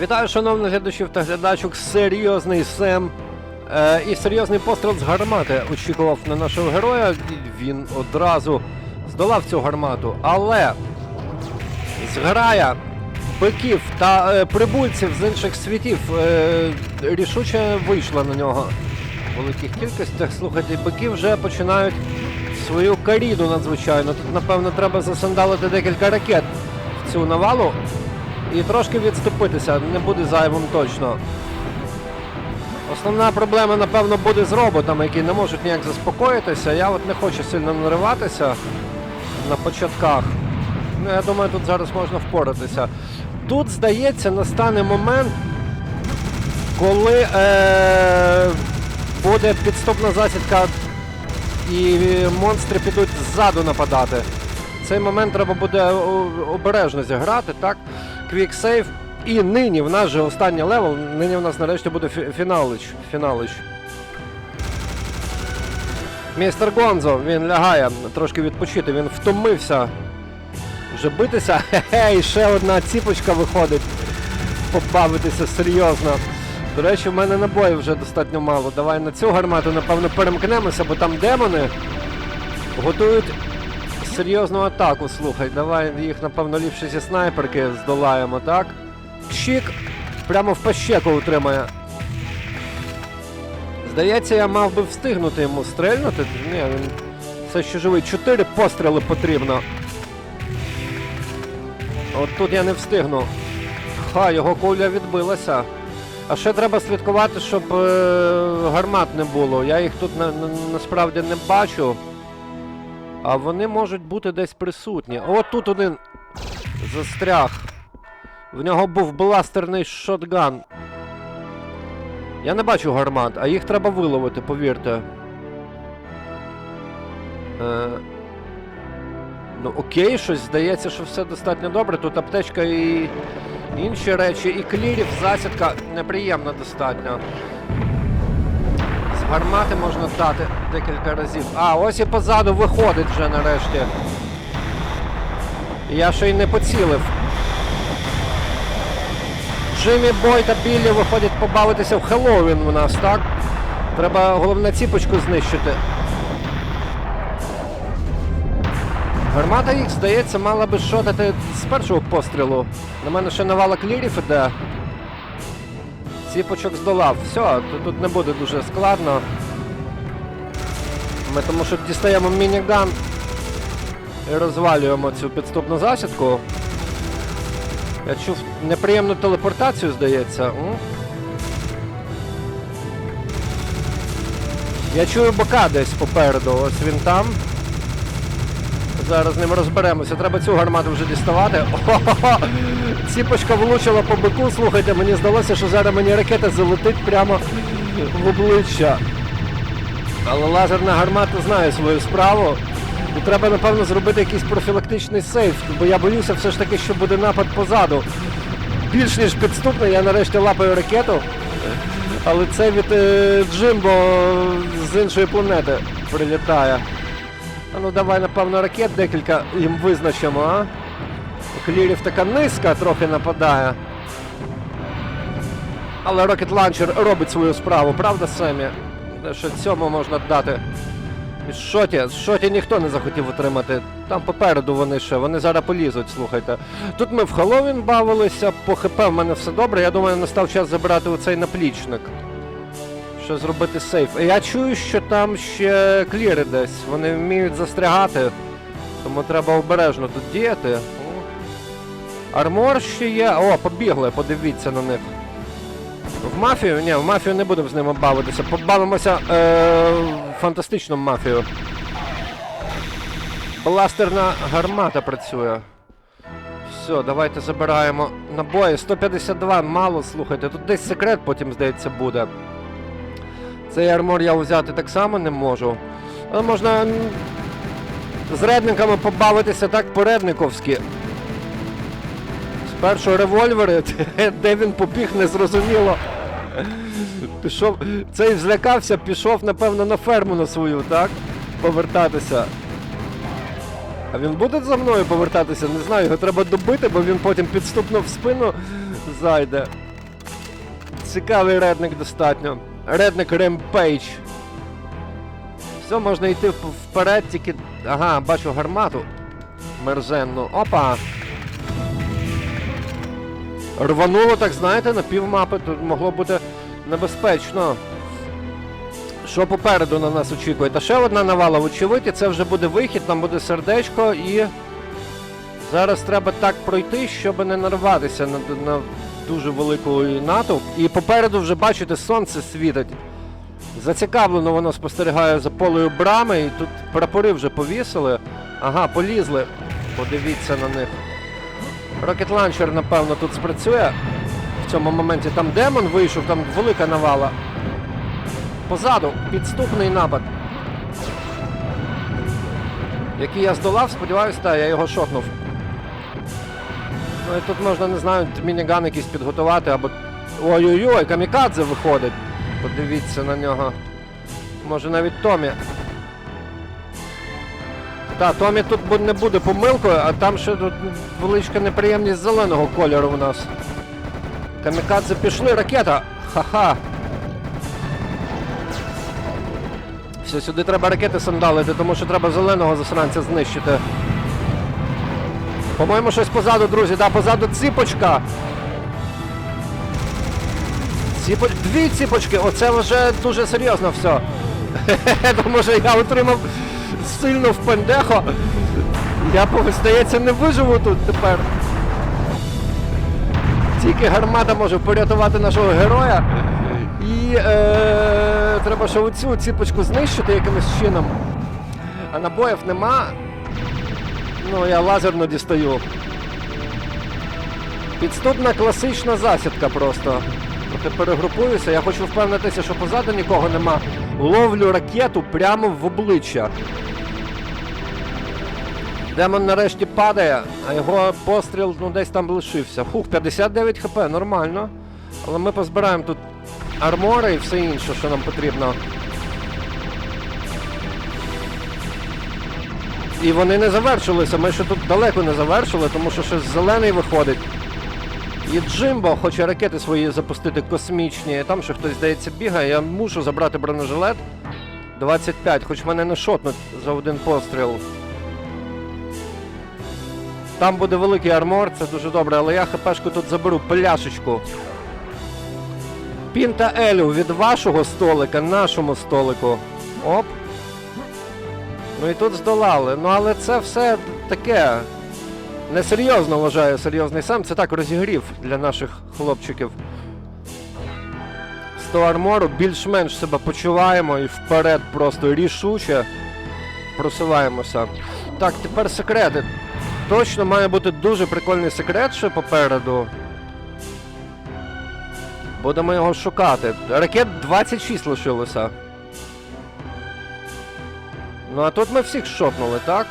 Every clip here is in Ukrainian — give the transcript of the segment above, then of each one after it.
Вітаю, шановних глядачів та глядачок. Серйозний Сем е, і серйозний постріл з гармати очікував на нашого героя. Він одразу здолав цю гармату. Але зграя биків та е, прибульців з інших світів е, рішуче вийшла на нього в великих кількостях. Слухайте, бики вже починають свою каріду надзвичайно. Тут, напевно, треба засандалити декілька ракет в цю навалу і трошки відступитися, не буде зайвим точно. Основна проблема, напевно, буде з роботами, які не можуть ніяк заспокоїтися. Я от не хочу сильно нариватися на початках. Ну, я думаю, тут зараз можна впоратися. Тут, здається, настане момент, коли е- буде підступна засідка і монстри підуть ззаду нападати. Цей момент треба буде обережно зіграти, так? Квіксейв. І нині в нас же останній левел, нині в нас нарешті буде фіналич. фіналич. Містер Гонзо, він лягає трошки відпочити, він втомився вже битися. Хе-хе, і ще одна ціпочка виходить. Побавитися серйозно. До речі, в мене набоїв вже достатньо мало. Давай на цю гармату, напевно, перемкнемося, бо там демони готують серйозну атаку. Слухай, давай їх, напевно, ліпше зі снайперки здолаємо, так? Чік прямо в пащеку утримає. Здається, я мав би встигнути йому стрельнути. Ні, він все ще живий. Чотири постріли потрібно. От тут я не встигну. Ха, його куля відбилася. А ще треба слідкувати, щоб е, гармат не було. Я їх тут на, на, насправді не бачу. А вони можуть бути десь присутні. От тут один застряг. В нього був бластерний шотган. Я не бачу гармат, а їх треба виловити, повірте. Е, ну окей, щось здається, що все достатньо добре. Тут аптечка і інші речі, і клірів, засідка неприємно достатньо. Гармати можна дати декілька разів. А, ось і позаду виходить вже нарешті. Я ще й не поцілив. Джиммі Бой та Біллі виходять побавитися в Хеллоуін у нас, так? Треба головне ціпочку знищити. Гармата їх, здається, мала би шотати з першого пострілу. На мене ще навала клірів іде. Ціпочок здолав. Все, тут, тут не буде дуже складно. Ми тому що дістаємо мініган і розвалюємо цю підступну засідку. Я чув неприємну телепортацію, здається. Я чую бока десь попереду, ось він там. Зараз з ним розберемося. Треба цю гармату вже діставати. О-хо-хо! Ціпочка влучила по бику. Слухайте, мені здалося, що зараз мені ракета залетить прямо в обличчя. Але лазерна гармата знає свою справу. І треба, напевно, зробити якийсь профілактичний сейф, бо я боюся все ж таки, що буде напад позаду. Більш ніж підступний, я нарешті лапаю ракету. Але це від е, Джимбо з іншої планети прилітає. А ну давай, напевно, ракет декілька їм визначимо, а? Клірів така низька трохи нападає. Але Rocket Launcher робить свою справу, правда, Семі? Що цьому можна дати. І Шоті, шоті ніхто не захотів отримати. Там попереду вони ще, вони зараз полізуть, слухайте. Тут ми в Хеллоуін бавилися, по ХП в мене все добре. Я думаю, настав час забирати оцей наплічник. Що зробити сейф. Я чую, що там ще кліри десь. Вони вміють застрягати. Тому треба обережно тут діяти. О. Армор ще є. О, побігли, подивіться на них. В мафію? Ні, в мафію не будемо з ними бавитися. Побавимося е, фантастичну мафію. Бластерна гармата працює. Все, давайте забираємо набої. 152 мало, слухайте. Тут десь секрет потім, здається, буде. Цей армор я взяти так само не можу. Але можна з редниками побавитися так по-редниковськи. Спершу револьвери, де він побіг, незрозуміло. Пішов. Цей злякався, пішов, напевно, на ферму на свою, так? Повертатися. А він буде за мною повертатися? Не знаю, його треба добити, бо він потім підступно в спину зайде. Цікавий редник достатньо. Редник Ремпейдж. Все, можна йти вперед, тільки. Ага, бачу гармату. Мерзенну. Опа! Рвануло, так знаєте, на півмапи. Тут могло бути небезпечно. Що попереду на нас очікує? Та ще одна навала, вочевидь, і це вже буде вихід, там буде сердечко і. Зараз треба так пройти, щоб не нарватися на, на дуже велику натовп. І попереду вже бачите, сонце світить. Зацікавлено воно спостерігає за полею брами, і тут прапори вже повісили. Ага, полізли. Подивіться на них. Launcher, напевно, тут спрацює. В цьому моменті там демон вийшов, там велика навала. Позаду підступний напад. Який я здолав, сподіваюся, так, я його шотнув. Ну і тут можна, не знаю, мініган якийсь підготувати або. Ой-ой-ой, камікадзе виходить. Подивіться на нього. Може навіть Томі. Так, Томі тут не буде помилкою, а там ще тут величка неприємність зеленого кольору у нас. Камікадзе пішли, ракета! Ха-ха! Все, сюди треба ракети сандалити, тому що треба зеленого засранця знищити. По-моєму, щось позаду, друзі, да, позаду ціпочка. Ціпоч... Дві ціпочки, оце вже дуже серйозно все. Тому що я отримав сильно в пендехо. Я, здається, не виживу тут тепер. Тільки гармата може порятувати нашого героя. І е, треба ще оцю ціпочку знищити якимось чином. А набоїв нема. Ну, я лазерно дістаю. Підступна класична засідка просто. Трохи перегрупуюся, я хочу впевнитися, що позаду нікого нема. Ловлю ракету прямо в обличчя. Демон нарешті падає, а його постріл ну, десь там лишився. Фух, 59 хп, нормально. Але ми позбираємо тут армори і все інше, що нам потрібно. І вони не завершилися. Ми ще тут далеко не завершили, тому що ще зелений виходить. І Джимбо хоче ракети свої запустити космічні. Там ще хтось, здається, бігає. Я мушу забрати бронежилет. 25, хоч мене не шотнуть за один постріл. Там буде великий армор, це дуже добре, але я хпшку тут заберу, пляшечку. Пінта Елю від вашого столика, нашому столику. Оп. Ну і тут здолали. Ну але це все таке. Несерйозно вважаю серйозний сам. Це так розігрів для наших хлопчиків. 100 армору, більш-менш себе почуваємо і вперед просто рішуче просуваємося. Так, тепер секрети. Точно має бути дуже прикольний секрет ще попереду. Будемо його шукати. Ракет 26 лишилося. Ну а тут ми всіх шотнули, так?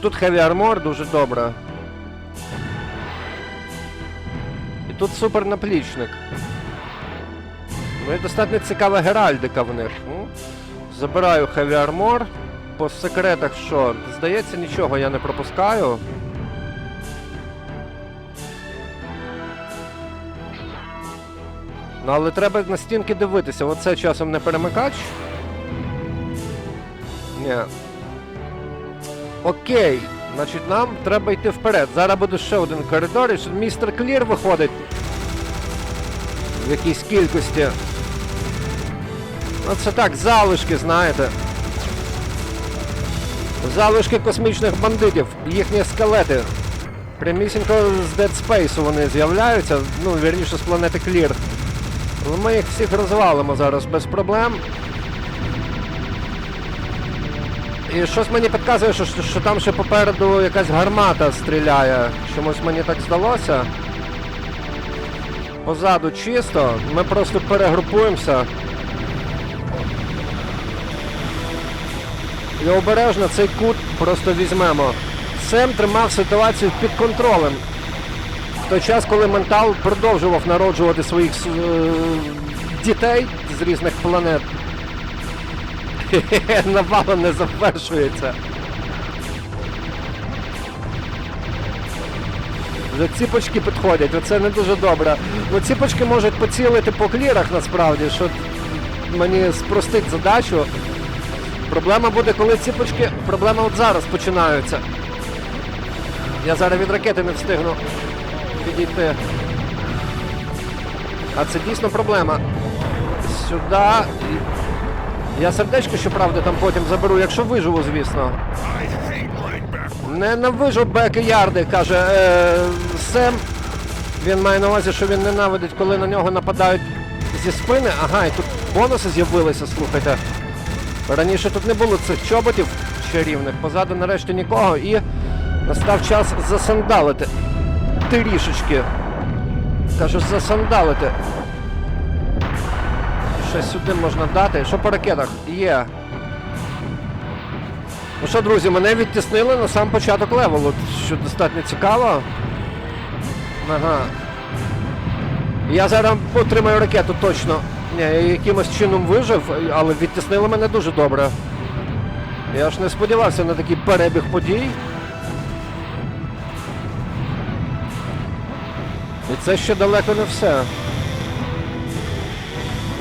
Тут Heavy Armor дуже добре. І тут супер наплічник. Ну і достатньо цікава геральдика в них. Ну, забираю Heavy Armor. По секретах що? Здається, нічого я не пропускаю. Ну, але треба на стінки дивитися. Оце часом не перемикач. Ні. Окей. Значить, нам треба йти вперед. Зараз буде ще один коридор, і містер Клір виходить. В якійсь кількості. Ну це так, залишки, знаєте. Залишки космічних бандитів, їхні скелети. Прямісінько з Dead Space вони з'являються, ну, вірніше з планети Клір. Ми їх всіх розвалимо зараз без проблем. І щось мені підказує, що, що, там ще попереду якась гармата стріляє. Чомусь мені так здалося. Позаду чисто, ми просто перегрупуємося. І обережно цей кут просто візьмемо. Сем тримав ситуацію під контролем. В той час, коли Ментал продовжував народжувати своїх е, дітей з різних планет. Навала не завершується. Вже ціпочки підходять, оце не дуже добре. Ну ціпочки можуть поцілити по клірах насправді, що мені спростить задачу. Проблема буде, коли ціпочки. Проблема от зараз починаються. Я зараз від ракети не встигну підійти. А це дійсно проблема. Сюди. Я сердечко, щоправда, там потім заберу, якщо виживу, звісно. Ненавижу беки ярди, каже е, Сем. Він має на увазі, що він ненавидить, коли на нього нападають зі спини. Ага, і тут бонуси з'явилися, слухайте. Раніше тут не було цих чоботів чарівних, позаду нарешті нікого і настав час засандалити. Трішечки. Кажу, засандалити. Ще сюди можна дати. Що по ракетах? Є. Ну що, друзі, мене відтіснили на сам початок левелу, що достатньо цікаво. Ага. Я зараз отримаю ракету точно. Я якимось чином вижив, але відтіснили мене дуже добре. Я ж не сподівався на такий перебіг подій. І це ще далеко не все.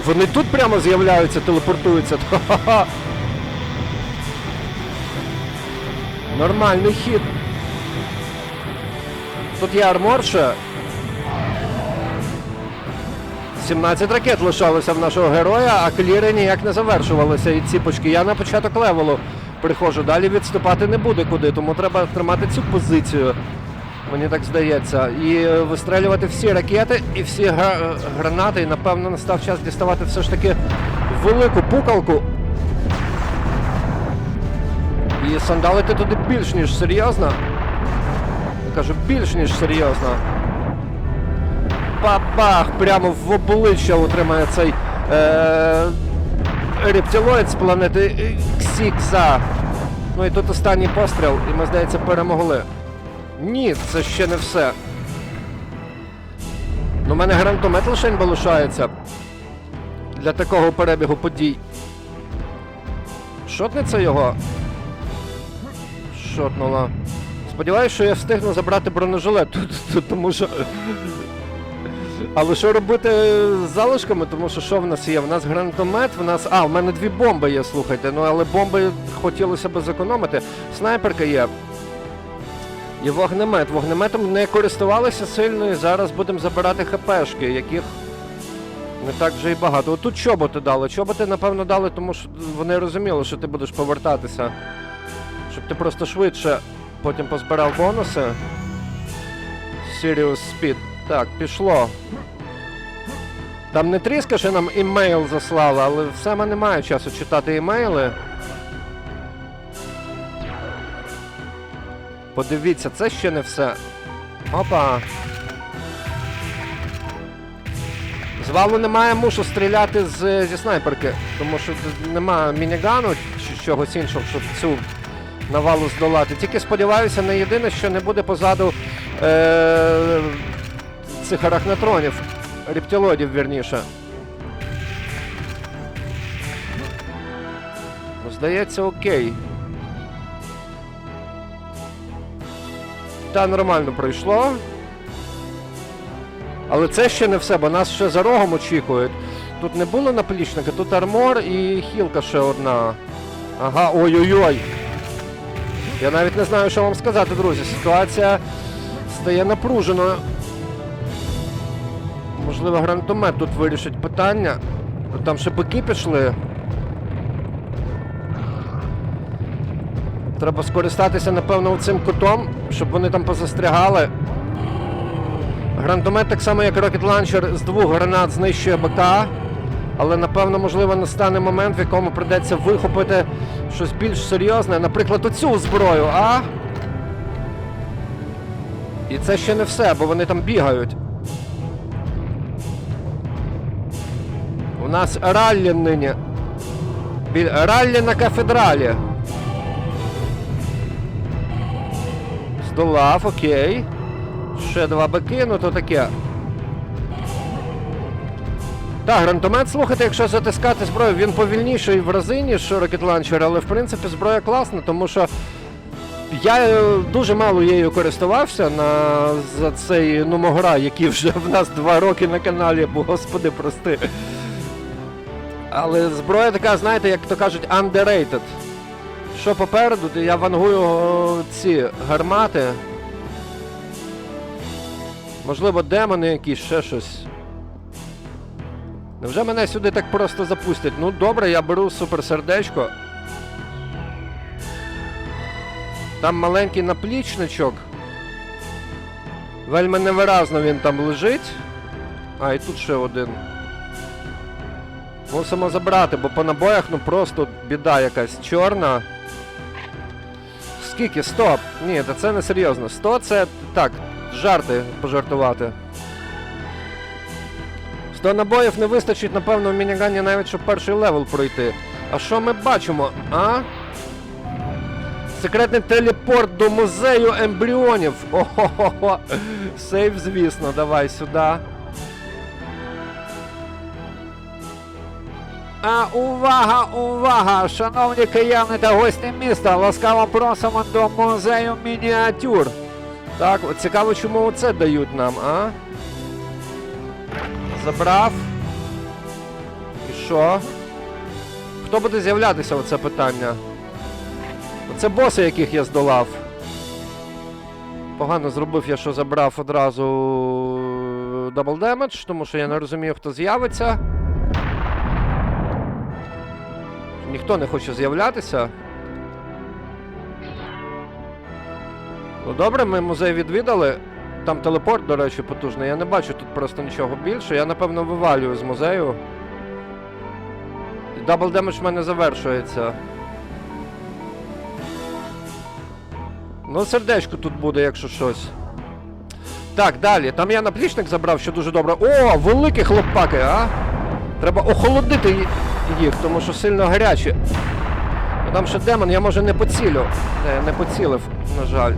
Вони тут прямо з'являються, телепортуються. Нормальний хід. Тут є армор ще. 17 ракет лишалося в нашого героя, а кліри ніяк не завершувалися. І ціпочки. Я на початок левелу приходжу. Далі відступати не буде куди, тому треба тримати цю позицію. Мені так здається. І е, вистрелювати всі ракети і всі гранати. І напевно настав час діставати все ж таки велику пукалку. І сандалити туди більш ніж серйозно. Я кажу, більш ніж серйозно. Бабах! Прямо в обличчя отримає цей е- рептилоїд з планети е, Ксікза. Ну і тут останній постріл, і ми, здається, перемогли. Ні, це ще не все. Ну, мене гранатомет лишень лишається для такого перебігу подій. Шотнеться його? Шотнула. Сподіваюсь, що я встигну забрати бронежилет тут, тому що. Але що робити з залишками? Тому що що в нас є? В нас гранатомет, в нас. А, в мене дві бомби є, слухайте. Ну але бомби хотілося б зекономити. Снайперка є. І вогнемет. Вогнеметом не користувалися сильно і зараз будемо забирати ХПшки, яких не так вже і багато. Отут чоботи дали. Чоботи, напевно, дали, тому що вони розуміли, що ти будеш повертатися. Щоб ти просто швидше потім позбирав бонуси. Sirius Speed. Так, пішло. Там не тріска, що нам імейл заслали, але все мене немає часу читати імейли. Подивіться, це ще не все. Опа. З валу немає, мушу стріляти з, зі снайперки, тому що немає мінігану чи чогось іншого, щоб цю навалу здолати. Тільки сподіваюся, не єдине, що не буде позаду е- цих арахнетронів, рептилоїдів, вірніше. Ну, Здається, окей. Та нормально пройшло. Але це ще не все, бо нас ще за рогом очікують. Тут не було наплічника, тут армор і хілка ще одна. Ага, ой-ой-ой. Я навіть не знаю, що вам сказати, друзі. Ситуація стає напруженою. Можливо, гранатомет тут вирішить питання. Там ще бики пішли. Треба скористатися, напевно, цим кутом, щоб вони там позастрягали. Гранатомет, так само як Rocket Launcher, з двох гранат знищує БК. Але напевно, можливо, настане момент, в якому прийдеться вихопити щось більш серйозне, наприклад, оцю зброю, а? І це ще не все, бо вони там бігають. У нас раллі нині. Раллі на кафедралі. Здолав, окей. Ще два бики, ну то таке. Так, гранатомет, слухайте, якщо затискати зброю, він повільніший в рази, ніж Rocket Launcher, але в принципі зброя класна, тому що Я е, дуже мало її користувався на за цей нумогра, який вже в нас два роки на каналі, бо господи, прости. Але зброя така, знаєте, як то кажуть, underrated. Що попереду, я вангую ці гармати. Можливо, демони якісь, ще щось. Невже мене сюди так просто запустять? Ну добре, я беру суперсердечко. Там маленький наплічничок. Вельми невиразно він там лежить. А, і тут ще один. Мусимо забрати, бо по набоях ну просто біда якась чорна. Скільки? 100? Ні, та це не серйозно. 100 це так, жарти пожартувати. 100 набоїв не вистачить, напевно, в мінігані навіть, щоб перший левел пройти. А що ми бачимо? А? Секретний телепорт до музею ембріонів. Ого-го-го. Сейф, звісно, давай сюди. А увага, увага! Шановні кияни та гості міста, ласкаво просимо до музею мініатюр. Так, цікаво, чому оце дають нам, а? Забрав. І що? Хто буде з'являтися оце питання? Оце боси, яких я здолав. Погано зробив я, що забрав одразу дабл демедж, тому що я не розумію, хто з'явиться. Ніхто не хоче з'являтися. Ну добре, ми музей відвідали. Там телепорт, до речі, потужний. Я не бачу тут просто нічого більше. Я напевно вивалюю з музею. Дабл демедж в мене завершується. Ну, сердечко тут буде, якщо щось. Так, далі. Там я наплічник забрав, що дуже добре. О, великі хлопаки, а? Треба охолодити ї- їх, тому що сильно гарячі. Там ще демон, я може не поцілю. Не, не поцілив, на жаль.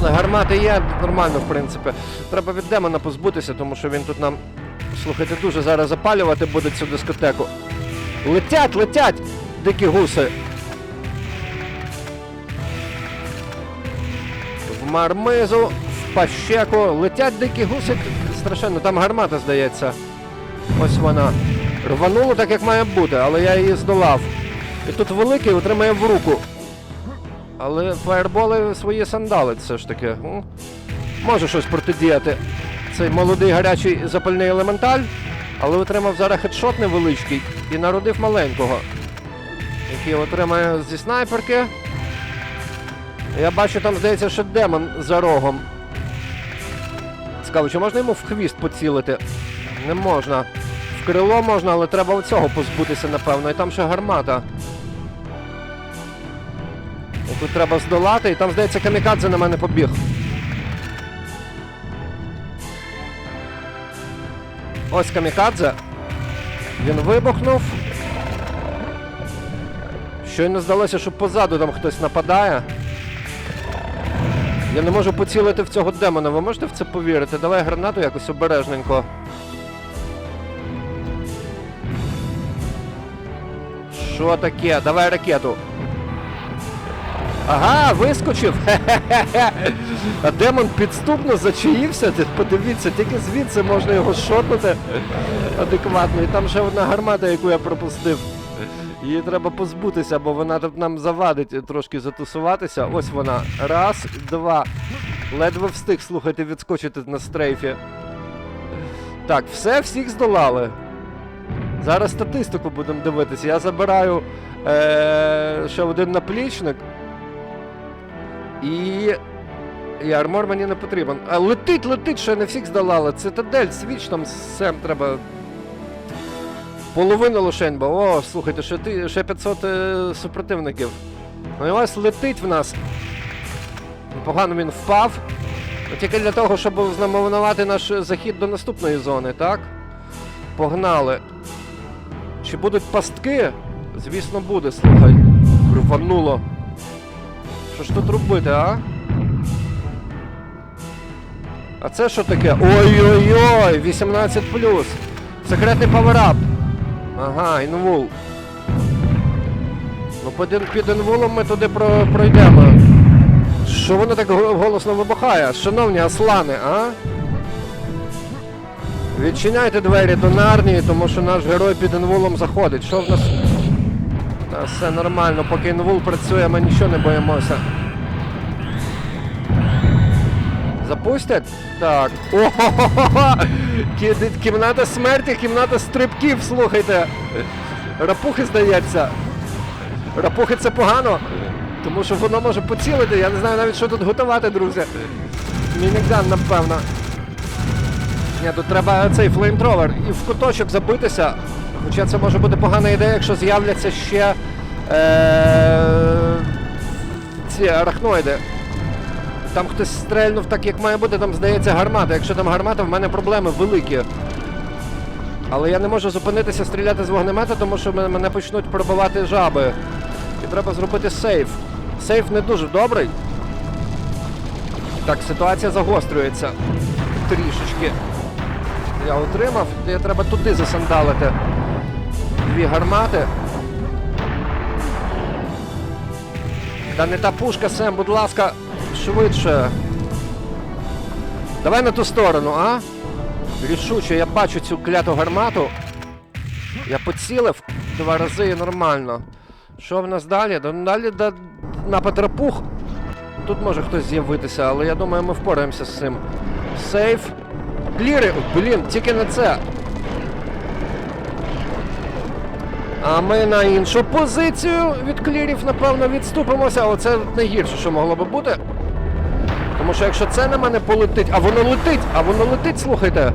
Але гармати є нормально, в принципі. Треба від демона позбутися, тому що він тут нам, слухайте, дуже зараз запалювати буде цю дискотеку. Летять, летять! Дикі гуси. В мармизу, в пащеку. Летять дикі гуси. Страшенно, там гармата, здається. Ось вона. Рвануло так, як має бути, але я її здолав. І тут великий отримає в руку. Але фаєрболи свої сандалить все ж таки. Може щось протидіяти. Цей молодий гарячий запальний елементаль, але отримав зараз хедшот невеличкий і народив маленького, який отримає зі снайперки. Я бачу, там, здається, ще демон за рогом. Цікаво, чи можна йому в хвіст поцілити? Не можна. Крило можна, але треба оцього позбутися, напевно. І там ще гармата. Яку треба здолати, і там, здається, камікадзе на мене побіг. Ось камікадзе. Він вибухнув. Щойно здалося, що позаду там хтось нападає. Я не можу поцілити в цього демона. Ви можете в це повірити? Давай гранату якось обережненько. Що таке? Давай ракету. Ага, вискочив. А демон підступно зачаївся. Подивіться, тільки звідси можна його шотнути адекватно. І там ще одна гармата, яку я пропустив. Її треба позбутися, бо вона тут нам завадить трошки затусуватися. Ось вона. Раз, два. Ледве встиг, слухайте, відскочити на стрейфі. Так, все, всіх здолали. Зараз статистику будемо дивитися. Я забираю е- ще один наплічник. І. І армор мені не потрібен. А летить, летить, ще не всіх здолали. Цитадель, свіч там сем треба. Половину лишень, бо о, слухайте, ще, ти, ще 500 е, супротивників. Ну і ось летить в нас. Погано він впав. Ну, Тільки для того, щоб знаменувати наш захід до наступної зони, так? Погнали. Чи будуть пастки? Звісно, буде, слухай. Рвануло. Що ж тут робити, а? А це що таке? Ой-ой-ой! 18 Секретний паверап. Ага, інвул. Ну, під, інвулом ми туди про, пройдемо. Що воно так голосно вибухає? Шановні аслани, а? Відчиняйте двері до нарнії, тому що наш герой під інвулом заходить. Що в нас? Та все нормально, поки інвул працює, ми нічого не боїмося. Запустять? Так. Кі- Кімната смерті, кімната стрибків, слухайте. Рапухи, здається. Рапухи це погано, тому що воно може поцілити. Я не знаю навіть, що тут готувати, друзі. Мініган, напевно. Ні, тут треба цей флеймтровер і в куточок забитися. Хоча це може бути погана ідея, якщо з'являться ще е- ці арахноїди. Там хтось стрельнув так, як має бути, там здається гармата. Якщо там гармата, в мене проблеми великі. Але я не можу зупинитися стріляти з вогнемета, тому що мене, почнуть пробивати жаби. І треба зробити сейф. Сейф не дуже добрий. Так, ситуація загострюється. Трішечки. Я отримав, я треба туди засандалити. Дві гармати. Та не та пушка, Сем, будь ласка, швидше. Давай на ту сторону, а? Рішуче, я бачу цю кляту гармату. Я поцілив два рази і нормально. Що в нас далі? Далі да, напад рапух. Тут може хтось з'явитися, але я думаю, ми впораємося з цим. Сейф. Кліри! Блін, тільки не це. А ми на іншу позицію від клірів, напевно, відступимося. Оце найгірше, що могло би бути. Тому що якщо це на мене полетить, а воно летить, а воно летить, слухайте.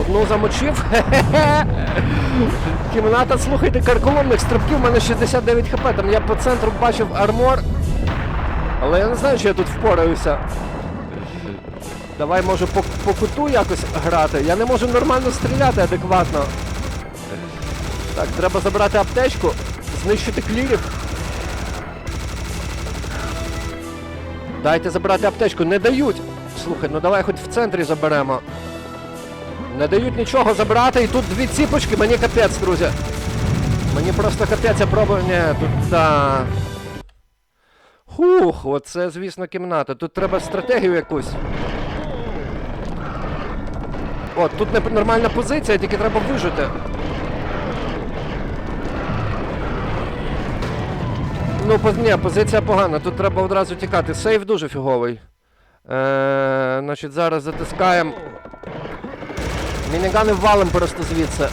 Одну замочив. Хе-хе-хе. Кімната, слухайте, карколомних стрибків, у мене 69 хп. Там я по центру бачив армор. Але я не знаю, чи я тут впораюся. Давай, може, по, по куту якось грати. Я не можу нормально стріляти адекватно. Так, треба забрати аптечку, знищити клірів. Дайте забрати аптечку, не дають. Слухай, ну давай хоч в центрі заберемо. Не дають нічого забрати, і тут дві ціпочки, мені капець, друзі. Мені просто капець, я пробую. Ні, тут та. Хух, оце, звісно, кімната. Тут треба стратегію якусь. От, тут не нормальна позиція, тільки треба вижити. Ну, ні, позиція погана, тут треба одразу тікати. Сейф дуже фіговий. Е, значить, зараз затискаємо. Мінігани валим просто звідси.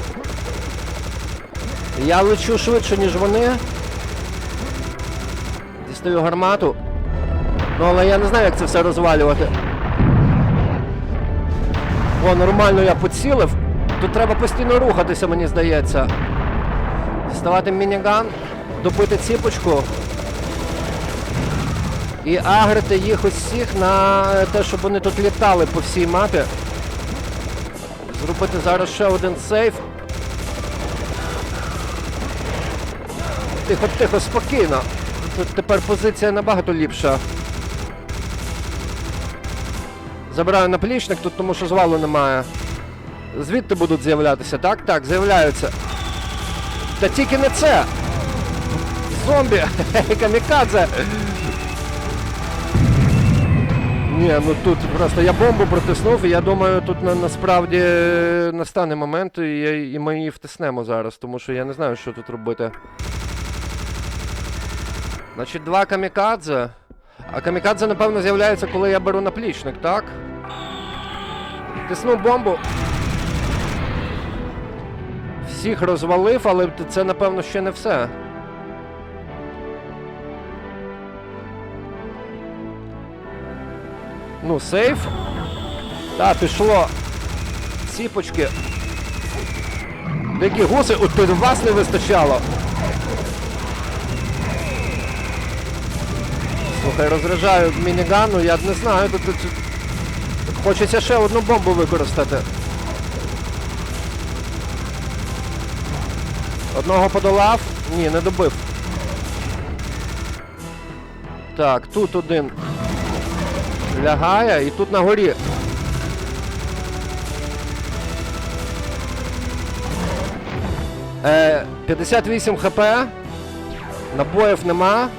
Я лечу швидше, ніж вони. Дістаю гармату. Ну, але я не знаю, як це все розвалювати. О, нормально я поцілив. Тут треба постійно рухатися, мені здається. Діставати мініган, добити ціпочку. І агрити їх усіх на те, щоб вони тут літали по всій мапі. Зробити зараз ще один сейф. Тихо, тихо, спокійно. Тут тепер позиція набагато ліпша. Забираю наплічник тут, тому що звалу немає. Звідти будуть з'являтися, так? Так, з'являються. Та тільки не це! Зомбі! Камікадзе! Ні, ну тут просто я бомбу протиснув, і я думаю, тут на, насправді настане момент, і, я- і ми її втиснемо зараз, тому що я не знаю, що тут робити. Значить, два камікадзе. А камікадзе, напевно, з'являється, коли я беру наплічник, так? Тисну бомбу. Всіх розвалив, але це, напевно, ще не все. Ну, сейф. Так, пішло. Ціпочки. Дикі гуси, от вас не вистачало. Слухай, розряджаю мінігану, я не знаю, тут, тут, тут хочеться ще одну бомбу використати. Одного подолав? Ні, не добив. Так, тут один лягає і тут на горі. Е, 58 хп. Набоїв нема.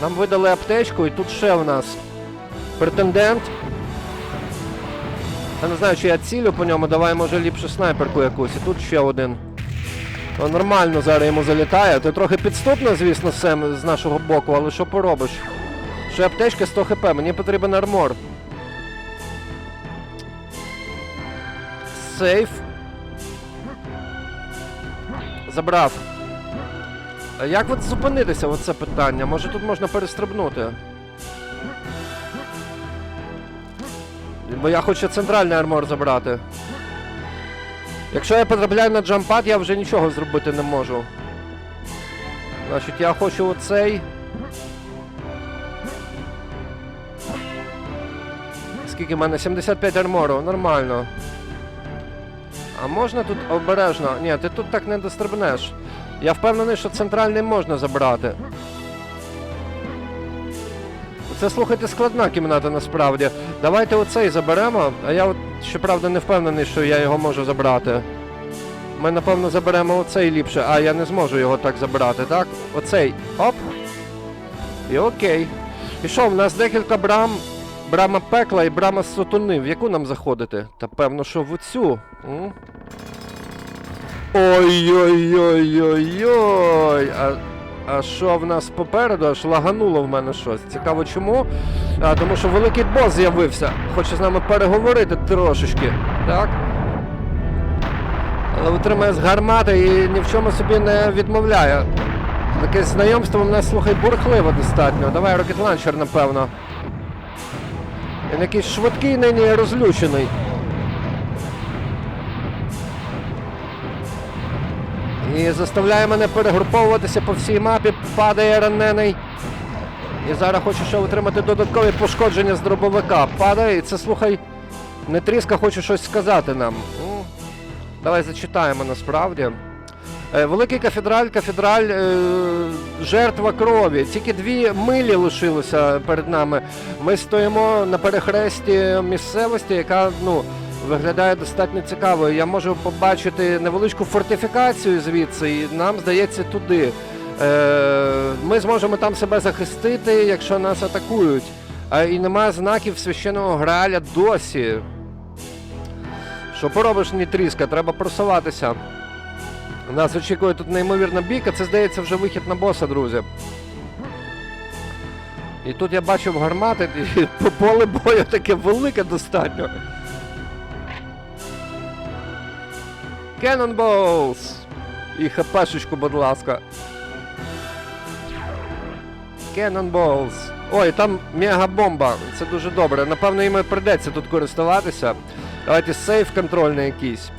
Нам видали аптечку, і тут ще у нас претендент. Я не знаю, чи я цілю по ньому, давай може ліпше снайперку якусь. І тут ще один. То нормально зараз йому залітає. Ти трохи підступно, звісно, Сем з нашого боку, але що поробиш? Ще аптечка 100 хп, мені потрібен армор. Сейф. Забрав. А як от зупинитися, оце питання? Може тут можна перестрибнути? Бо я хочу центральний армор забрати. Якщо я потрапляю на джампад, я вже нічого зробити не можу. Значить, я хочу оцей. Скільки в мене? 75 армору, нормально. А можна тут обережно? Ні, ти тут так не дострибнеш. Я впевнений, що центральний можна забрати. Це, слухайте, складна кімната насправді. Давайте оцей заберемо, а я от, щоправда, не впевнений, що я його можу забрати. Ми, напевно, заберемо оцей ліпше, а я не зможу його так забрати, так? Оцей. Оп. І окей. І що, в нас декілька брам. Брама пекла і брама сатуни. В яку нам заходити? Та певно, що в оцю. М? Ой-ой-ой-ой-ой. А, що в нас попереду? Аж лагануло в мене щось. Цікаво чому? А, тому що великий бос з'явився. Хоче з нами переговорити трошечки. Так? Але витримає з гармати і ні в чому собі не відмовляє. Таке знайомство в нас, слухай, бурхливо достатньо. Давай рокет ланчер, напевно. Він якийсь швидкий, нині розлючений. І заставляє мене перегруповуватися по всій мапі, падає ранений. І зараз хочу ще отримати додаткові пошкодження з дробовика. Падає, і це слухай. Не тріска хоче щось сказати нам. Ну, давай зачитаємо насправді. Е, Великий кафедраль, кафедраль, е, жертва крові. Тільки дві милі лишилося перед нами. Ми стоїмо на перехресті місцевості, яка ну, виглядає достатньо цікавою. Я можу побачити невеличку фортифікацію звідси, і нам здається туди. Е, ми зможемо там себе захистити, якщо нас атакують. І немає знаків священного граля досі. Що поробиш, Нітріска, треба просуватися. Нас очікує тут неймовірна бійка, це здається вже вихід на боса, друзі. І тут я бачив гармати, і поле бою таке велике достатньо. Cannonballs! І хпшечку, будь ласка. Cannonballs. Ой, там мегабомба. Це дуже добре. Напевно, їм придеться тут користуватися. Давайте сейф контрольний якийсь.